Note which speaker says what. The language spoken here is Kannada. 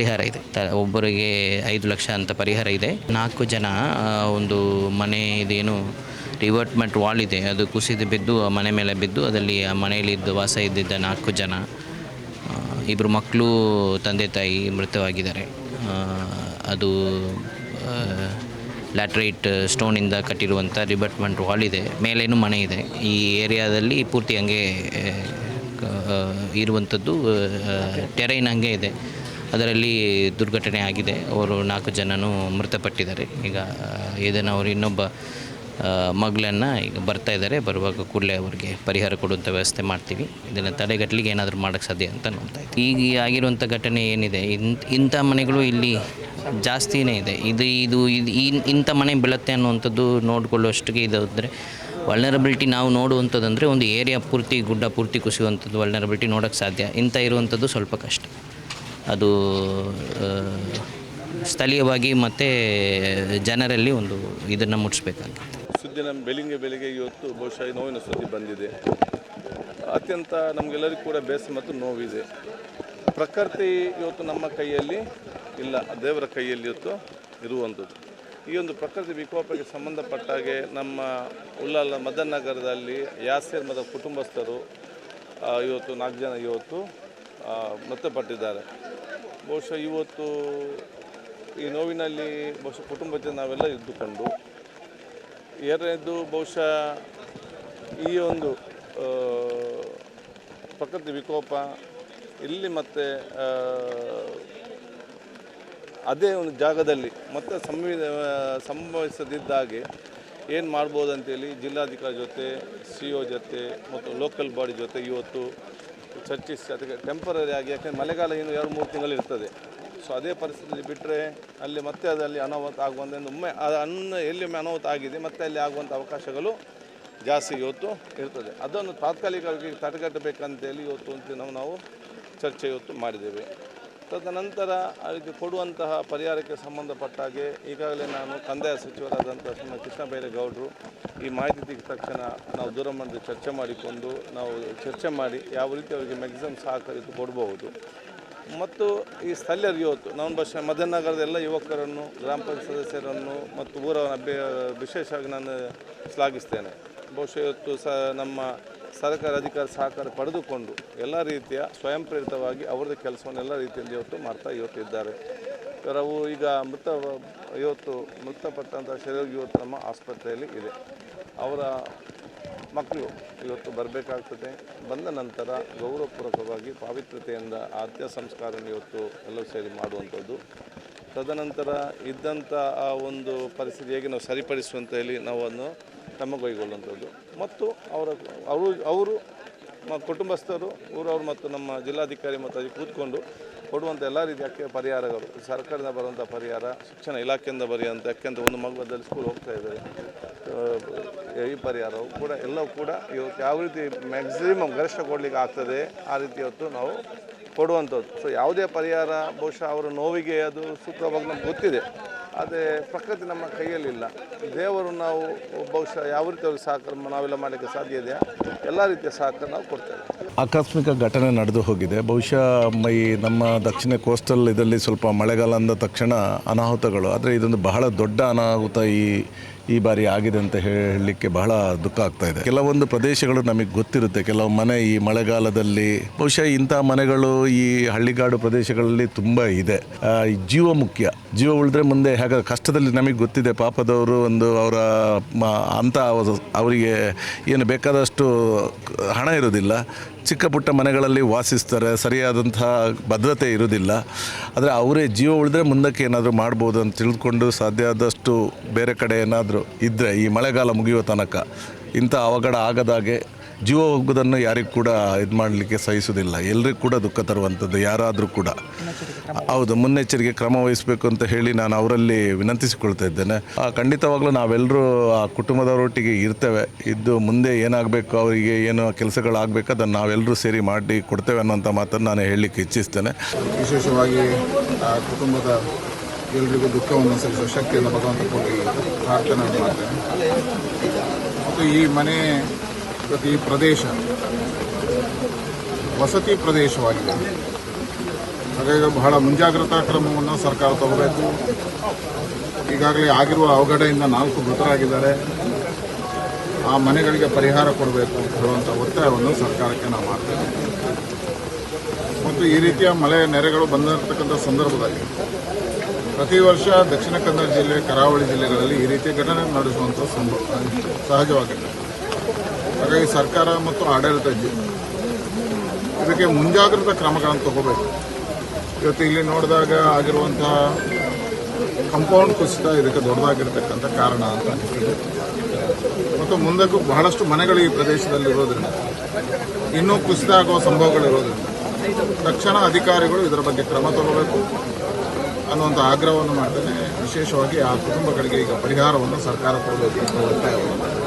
Speaker 1: ಪರಿಹಾರ ಇದೆ. ಒಬ್ಬರಿಗೆ ಐದು ಲಕ್ಷ ಅಂತ ಪರಿಹಾರ ಇದೆ. ನಾಲ್ಕು ಜನ ಒಂದು ಮನೆ ಇದೇನು ರಿವರ್ಟ್ಮೆಂಟ್ ವಾಲ್ ಇದೆ. ಅದು ಕುಸಿದು ಬಿದ್ದು ಮನೆ ಮೇಲೆ ಬಿದ್ದು, ಅದರಲ್ಲಿ ಆ ಮನೆಯಲ್ಲಿದ್ದು ವಾಸ ಇದ್ದಿದ್ದ ನಾಲ್ಕು ಜನ ಇಬ್ಬರು ಮಕ್ಕಳು, ತಂದೆ ತಾಯಿ ಮೃತವಾಗಿದ್ದಾರೆ. ಅದು ಲ್ಯಾಟ್ರೈಟ್ ಸ್ಟೋನಿಂದ ಕಟ್ಟಿರುವಂಥ ರಿಬರ್ಟ್ಮೆಂಟ್ ವಾಲ್ ಇದೆ. ಮೇಲೇನು ಮನೆ ಇದೆ. ಈ ಏರಿಯಾದಲ್ಲಿ ಪೂರ್ತಿ ಹಂಗೆ ಇರುವಂಥದ್ದು ಟೆರೈನ್ ಹಂಗೆ ಇದೆ. ಅದರಲ್ಲಿ ದುರ್ಘಟನೆ ಆಗಿದೆ. ಅವರು ನಾಲ್ಕು ಜನನೂ ಮೃತಪಟ್ಟಿದ್ದಾರೆ. ಈಗ ಇದನ್ನು ಅವರು ಇನ್ನೊಬ್ಬ ಮಗಳನ್ನು ಈಗ ಬರ್ತಾ ಇದ್ದಾರೆ. ಬರುವಾಗ ಕೂಡಲೇ ಅವರಿಗೆ ಪರಿಹಾರ ಕೊಡುವಂಥ ವ್ಯವಸ್ಥೆ ಮಾಡ್ತೀವಿ. ಇದನ್ನು ತಡೆಗಟ್ಟಲಿಕ್ಕೆ ಏನಾದರೂ ಮಾಡೋಕ್ಕೆ ಸಾಧ್ಯ ಅಂತ ನೋಡ್ತಾ ಇದ್ದೀವಿ. ಈಗ ಆಗಿರುವಂಥ ಘಟನೆ ಏನಿದೆ? ಇಂಥ ಇಂಥ ಮನೆಗಳು ಇಲ್ಲಿ ಜಾಸ್ತಿನೇ ಇದೆ. ಇದು ಇದು ಇದು ಇಂಥ ಮನೆ ಬೀಳುತ್ತೆ ಅನ್ನುವಂಥದ್ದು ನೋಡಿಕೊಳ್ಳುವಷ್ಟಿಗೆ ಇದು ಅಂದರೆ ವಲ್ನರಬಿಲಿಟಿ ನಾವು ನೋಡುವಂಥದ್ದಂದರೆ ಒಂದು ಏರಿಯಾ ಪೂರ್ತಿ ಗುಡ್ಡ ಪೂರ್ತಿ ಕುಸಿಯುವಂಥದ್ದು ವಲ್ನರಬಿಲಿಟಿ ನೋಡೋಕ್ಕೆ ಸಾಧ್ಯ. ಇಂಥ ಇರುವಂಥದ್ದು ಸ್ವಲ್ಪ ಕಷ್ಟ. ಅದು ಸ್ಥಳೀಯವಾಗಿ ಮತ್ತು ಜನರಲ್ಲಿ ಒಂದು ಇದನ್ನು ಮುಟ್ಟಿಸ್ಬೇಕಾಗುತ್ತೆ
Speaker 2: ಸುದ್ದಿ ನಮ್ಮ ಬೆಳಿಗ್ಗೆ ಬೆಳಿಗ್ಗೆ ಇವತ್ತು ಬಹುಶಃ ನೋವಿನ ಸುದ್ದಿ ಬಂದಿದೆ. ಅತ್ಯಂತ ನಮಗೆಲ್ಲರಿಗೂ ಕೂಡ ಬೇಸರ ಮತ್ತು ನೋವಿದೆ. ಪ್ರಕೃತಿ ಇವತ್ತು ನಮ್ಮ ಕೈಯಲ್ಲಿ ಇಲ್ಲ, ದೇವರ ಕೈಯಲ್ಲಿ ಇವತ್ತು ಇರುವಂಥದ್ದು. ಈ ಒಂದು ಪ್ರಕೃತಿ ವಿಕೋಪಕ್ಕೆ ಸಂಬಂಧಪಟ್ಟ ಹಾಗೆ ನಮ್ಮ ಉಳ್ಳಾಲ ಮದನ್ ನಗರದಲ್ಲಿ ಯಾಸೇರ್ ಮದ ಕುಟುಂಬಸ್ಥರು ಇವತ್ತು ನಾಲ್ಕು ಜನ ಇವತ್ತು ಮೃತಪಟ್ಟಿದ್ದಾರೆ. ಬಹುಶಃ ಇವತ್ತು ಈ ನೋವಿನಲ್ಲಿ ಬಹುಶಃ ಕುಟುಂಬದ ನಾವೆಲ್ಲ ಇದ್ದುಕೊಂಡು, ಎರಡನೇದು ಬಹುಶಃ ಈ ಒಂದು ಪ್ರಕೃತಿ ವಿಕೋಪ, ಇಲ್ಲಿ ಮತ್ತೆ ಅದೇ ಒಂದು ಜಾಗದಲ್ಲಿ ಮತ್ತೆ ಸಂವಿ ಸಂಭವಿಸದಿದ್ದಾಗೆ ಏನು ಮಾಡ್ಬೋದು ಅಂತೇಳಿ ಜಿಲ್ಲಾಧಿಕಾರಿ ಜೊತೆ, ಸಿ ಜೊತೆ ಮತ್ತು ಲೋಕಲ್ ಬಾಡಿ ಜೊತೆ ಇವತ್ತು ಚರ್ಚಿಸಿ ಅದಕ್ಕೆ ಟೆಂಪರರಿ ಆಗಿ, ಯಾಕೆಂದರೆ ಮಳೆಗಾಲ ಇನ್ನು ಎರಡು, ಮೂರು ತಿಂಗಳು ಇರ್ತದೆ. ಸೊ ಅದೇ ಪರಿಸ್ಥಿತಿ ಬಿಟ್ಟರೆ ಅಲ್ಲಿ ಮತ್ತೆ ಅದರಲ್ಲಿ ಅನಾಹುತ ಆಗುವಂಥ ಒಮ್ಮೆ, ಅದು ಅನ್ನ ಎಲ್ಲಿ ಒಮ್ಮೆ ಅನಾಹುತ ಆಗಿದೆ, ಮತ್ತೆ ಅಲ್ಲಿ ಆಗುವಂಥ ಅವಕಾಶಗಳು ಜಾಸ್ತಿ ಇವತ್ತು ಇರ್ತದೆ. ಅದನ್ನು ತಾತ್ಕಾಲಿಕವಾಗಿ ತಡೆಗಟ್ಟಬೇಕಂತೇಳಿ ಇವತ್ತು ಅಂತ ನಾವು ನಾವು ಚರ್ಚೆ ಇವತ್ತು ಮಾಡಿದ್ದೇವೆ. ತದನಂತರ ಅದಕ್ಕೆ ಕೊಡುವಂತಹ ಪರಿಹಾರಕ್ಕೆ ಸಂಬಂಧಪಟ್ಟ ಹಾಗೆ ಈಗಾಗಲೇ ನಾನು ಕಂದಾಯ ಸಚಿವರಾದಂಥ ಶ್ರೀಮತಿ ಕೃಷ್ಣ ಬೈರೇಗೌಡರು ಈ ಮಾಹಿತಿ ತಕ್ಷಣ ನಾವು ದೂರವಾಣಿ ಚರ್ಚೆ ಮಾಡಿಕೊಂಡು ನಾವು ಚರ್ಚೆ ಮಾಡಿ ಯಾವ ರೀತಿ ಅವರಿಗೆ ಮ್ಯಾಕ್ಸಿಮಮ್ ಸಹಕರಿಸಿ ಕೊಡಬಹುದು. ಮತ್ತು ಈ ಸ್ಥಳೀಯರಿಗೆ ಇವತ್ತು ನಾವು ಬಸ್ ನಗರದ ಎಲ್ಲ ಯುವಕರನ್ನು, ಗ್ರಾಮ ಪಂಚಾಯತ್ ಸದಸ್ಯರನ್ನು ಮತ್ತು ಊರ ಅಭ್ಯ ವಿಶೇಷವಾಗಿ ನಾನು ಶ್ಲಾಘಿಸ್ತೇನೆ. ಬಹುಶಃ ಇವತ್ತು ಸ ನಮ್ಮ ಸರ್ಕಾರ ಅಧಿಕಾರ ಸಹಕಾರ ಪಡೆದುಕೊಂಡು ಎಲ್ಲ ರೀತಿಯ ಸ್ವಯಂ ಪ್ರೇರಿತವಾಗಿ ಅವರದೇ ಕೆಲಸವನ್ನು ಎಲ್ಲ ರೀತಿಯಲ್ಲಿ ಇವತ್ತು ಮಾಡ್ತಾ ಇವತ್ತು ಇದ್ದಾರೆ ಈಗ ಮೃತ ಇವತ್ತು ಮೃತಪಟ್ಟಂಥ ಶರೀರ ಇವತ್ತು ನಮ್ಮ ಆಸ್ಪತ್ರೆಯಲ್ಲಿ ಇದೆ. ಅವರ ಮಕ್ಕಳು ಇವತ್ತು ಬರಬೇಕಾಗ್ತದೆ. ಬಂದ ನಂತರ ಗೌರವಪೂರ್ವಕವಾಗಿ ಪಾವಿತ್ರತೆಯಿಂದ ಆದ್ಯ ಸಂಸ್ಕಾರವನ್ನು ಇವತ್ತು ಎಲ್ಲರೂ ಸೇರಿ ಮಾಡುವಂಥದ್ದು. ತದನಂತರ ಇದ್ದಂಥ ಆ ಒಂದು ಪರಿಸ್ಥಿತಿ ಹೇಗೆ ನಾವು ಸರಿಪಡಿಸುವಂತ ಹೇಳಿ ನಾವು ಅದನ್ನು ಕ್ರಮಕೈಗೊಳ್ಳುವಂಥದ್ದು ಮತ್ತು ಅವರ, ಅವರು ಅವರು ಕುಟುಂಬಸ್ಥರು, ಊರವರು ಮತ್ತು ನಮ್ಮ ಜಿಲ್ಲಾಧಿಕಾರಿ ಮತ್ತು ಅದಕ್ಕೆ ಕೂತ್ಕೊಂಡು ಕೊಡುವಂಥ ಎಲ್ಲ ರೀತಿಯ ಪರಿಹಾರಗಳು. ಸರ್ಕಾರದಿಂದ ಬರುವಂಥ ಪರಿಹಾರ, ಶಿಕ್ಷಣ ಇಲಾಖೆಯಿಂದ ಬರೆಯುವಂಥ ಯಾಕೆಂತ ಒಂದು ಮಗದಲ್ಲಿ ಸ್ಕೂಲ್ ಹೋಗ್ತಾ ಇದ್ದಾರೆ. ಈ ಪರಿಹಾರವು ಕೂಡ ಎಲ್ಲವೂ ಕೂಡ ಇವತ್ತು ಯಾವ ರೀತಿ ಮ್ಯಾಕ್ಸಿಮಮ್ ಗರಿಷ್ಠ ಕೊಡಲಿಕ್ಕೆ ಆಗ್ತದೆ, ಆ ರೀತಿ ಇವತ್ತು ನಾವು ಕೊಡುವಂಥದ್ದು. ಸೊ ಯಾವುದೇ ಪರಿಹಾರ, ಬಹುಶಃ ಅವರ ನೋವಿಗೆ ಅದು ಸೂಕ್ತವಾಗಿ ನಮ್ಗೆ ಗೊತ್ತಿದೆ. ಆದರೆ ಪ್ರಕೃತಿ ನಮ್ಮ ಕೈಯಲ್ಲಿಲ್ಲ. ದೇವರು ನಾವು ಬಹುಶಃ ಯಾವ ರೀತಿ ಅವ್ರಿಗೆ ಸಹಕಾರ ನಾವೆಲ್ಲ ಮಾಡಲಿಕ್ಕೆ ಸಾಧ್ಯ ಇದೆಯಾ? ಎಲ್ಲ ರೀತಿಯ ಸಹಕಾರ ನಾವು ಕೊಡ್ತೇವೆ.
Speaker 3: ಆಕಸ್ಮಿಕ ಘಟನೆ ನಡೆದು ಹೋಗಿದೆ. ಬಹುಶಃ ಈ ನಮ್ಮ ದಕ್ಷಿಣ ಕೋಸ್ಟಲ್ ಇದರಲ್ಲಿ ಸ್ವಲ್ಪ ಮಳೆಗಾಲ ಅಂದ ತಕ್ಷಣ ಅನಾಹುತಗಳು. ಆದರೆ ಇದೊಂದು ಬಹಳ ದೊಡ್ಡ ಅನಾಹುತ ಈ ಈ ಬಾರಿ ಆಗಿದೆ ಅಂತ ಹೇಳಲಿಕ್ಕೆ ಬಹಳ ದುಃಖ ಆಗ್ತಾ ಇದೆ. ಕೆಲವೊಂದು ಪ್ರದೇಶಗಳು ನಮಗೆ ಗೊತ್ತಿರುತ್ತೆ. ಕೆಲವು ಮನೆ ಈ ಮಳೆಗಾಲದಲ್ಲಿ ಬಹುಶಃ ಇಂಥ ಮನೆಗಳು ಈ ಹಳ್ಳಿಗಾಡು ಪ್ರದೇಶಗಳಲ್ಲಿ ತುಂಬ ಇದೆ. ಜೀವ ಮುಖ್ಯ. ಜೀವ ಉಳಿದ್ರೆ ಮುಂದೆ ಹೇಗೆ ಕಷ್ಟದಲ್ಲಿ ನಮಗೆ ಗೊತ್ತಿದೆ. ಪಾಪದವರು ಒಂದು ಅವರ ಅಂತ ಅವ- ಅವರಿಗೆ ಏನು ಬೇಕಾದಷ್ಟು ಹಣ ಇರೋದಿಲ್ಲ ಚಿಕ್ಕ ಪುಟ್ಟ ಮನೆಗಳಲ್ಲಿ ವಾಸಿಸ್ತಾರೆ ಸರಿಯಾದಂತಹ ಭದ್ರತೆ ಇರೋದಿಲ್ಲ. ಆದರೆ ಅವರೇ ಜೀವ ಉಳಿದ್ರೆ ಮುಂದಕ್ಕೆ ಏನಾದರೂ ಮಾಡ್ಬೋದು ಅಂತ ತಿಳಿದುಕೊಂಡು ಸಾಧ್ಯ ಆದಷ್ಟು ಬೇರೆ ಕಡೆ ಏನಾದರೂ ಇದ್ದರೆ ಈ ಮಳೆಗಾಲ ಮುಗಿಯುವ ತನಕ. ಇಂಥ ಅವಘಡ ಆಗದಾಗೆ ಜೀವ ಹೋಗೋದನ್ನು ಯಾರಿಗೂ ಕೂಡ ಇದು ಮಾಡಲಿಕ್ಕೆ ಸಹಿಸೋದಿಲ್ಲ ಎಲ್ರಿಗೂ ಕೂಡ ದುಃಖ ತರುವಂಥದ್ದು, ಯಾರಾದರೂ ಕೂಡ. ಹೌದು ಮುನ್ನೆಚ್ಚರಿಕೆ ಕ್ರಮ ವಹಿಸಬೇಕು ಅಂತ ಹೇಳಿ ನಾನು ಅವರಲ್ಲಿ ವಿನಂತಿಸಿಕೊಳ್ತಾ ಇದ್ದೇನೆ. ಆ, ಖಂಡಿತವಾಗ್ಲೂ ನಾವೆಲ್ಲರೂ ಆ ಕುಟುಂಬದವರೊಟ್ಟಿಗೆ ಇರ್ತೇವೆ. ಇದ್ದು ಮುಂದೆ ಏನಾಗಬೇಕು ಅವರಿಗೆ ಏನು ಕೆಲಸಗಳಾಗಬೇಕು ಅದನ್ನು ನಾವೆಲ್ಲರೂ ಸೇರಿ ಮಾಡಿ ಕೊಡ್ತೇವೆ ಅನ್ನೋಂಥ ಮಾತನ್ನು ನಾನು ಹೇಳಲಿಕ್ಕೆ ಇಚ್ಛಿಸ್ತೇನೆ.
Speaker 4: ವಿಶೇಷವಾಗಿ ಆ ಕುಟುಂಬದ ಎಲ್ರಿಗೂ ದುಃಖವನ್ನು ಸಲ್ಲಿಸುವ ಶಕ್ತಿಯನ್ನು ಭಗವಂತ ಕೊಡಿ ಪ್ರಾರ್ಥನೆ ಮಾಡ್ತೇನೆ. ಮತ್ತು ಈ ಮನೆ ಪ್ರತಿ ಪ್ರದೇಶ ವಸತಿ ಪ್ರದೇಶವಾಗಿದೆ. ಹಾಗಾಗಿ ಬಹಳ ಮುಂಜಾಗ್ರತಾ ಕ್ರಮವನ್ನು ಸರ್ಕಾರ ತಗೋಬೇಕು. ಈಗಾಗಲೇ ಆಗಿರುವ ಅವಘಡೆಯಿಂದ ನಾಲ್ಕು ಮೃತರಾಗಿದ್ದಾರೆ. ಆ ಮನೆಗಳಿಗೆ ಪರಿಹಾರ ಕೊಡಬೇಕು ಅಂತ ಹೇಳುವಂಥ ಒತ್ತಾಯವನ್ನು ಸರ್ಕಾರಕ್ಕೆ ನಾವು ಮಾಡ್ತೇವೆ. ಮತ್ತು ಈ ರೀತಿಯ ಮಳೆ ನೆರೆಗಳು ಬಂದಿರತಕ್ಕಂಥ ಸಂದರ್ಭದಲ್ಲಿ ಪ್ರತಿ ವರ್ಷ ದಕ್ಷಿಣ ಕನ್ನಡ ಜಿಲ್ಲೆ, ಕರಾವಳಿ ಜಿಲ್ಲೆಗಳಲ್ಲಿ ಈ ರೀತಿಯ ಘಟನೆ ನಡೆಸುವಂಥ ಸಂಭವ ಸಹಜವಾಗಿದೆ. ಹಾಗಾಗಿ ಸರ್ಕಾರ ಮತ್ತು ಆಡಳಿತ ಇದಕ್ಕೆ ಮುಂಜಾಗ್ರತಾ ಕ್ರಮಗಳನ್ನು ತಗೋಬೇಕು. ಇವತ್ತು ಇಲ್ಲಿ ನೋಡಿದಾಗ ಆಗಿರುವಂಥ ಕಂಪೌಂಡ್ ಕುಸಿತ ಇದಕ್ಕೆ ದೊಡ್ಡದಾಗಿರ್ತಕ್ಕಂಥ ಕಾರಣ ಅಂತ ಅನಿಸ್ತದೆ. ಮತ್ತು ಮುಂದಕ್ಕೂ ಬಹಳಷ್ಟು ಮನೆಗಳು ಈ ಪ್ರದೇಶದಲ್ಲಿ ಇರೋದ್ರಿಂದ ಇನ್ನೂ ಕುಸಿತ ಆಗುವ ಸಂಭವಗಳಿರೋದ್ರಿಂದ ತಕ್ಷಣ ಅಧಿಕಾರಿಗಳು ಇದರ ಬಗ್ಗೆ ಕ್ರಮ ತಗೋಬೇಕು ಅನ್ನುವಂಥ ಆಗ್ರಹವನ್ನು ಮಾಡ್ತೇನೆ. ವಿಶೇಷವಾಗಿ ಆ ಕುಟುಂಬಗಳಿಗೆ ಈಗ ಪರಿಹಾರವನ್ನು ಸರ್ಕಾರ ಕೊಡಬೇಕು ಅಂತ ಒತ್ತಾಯವನ್ನು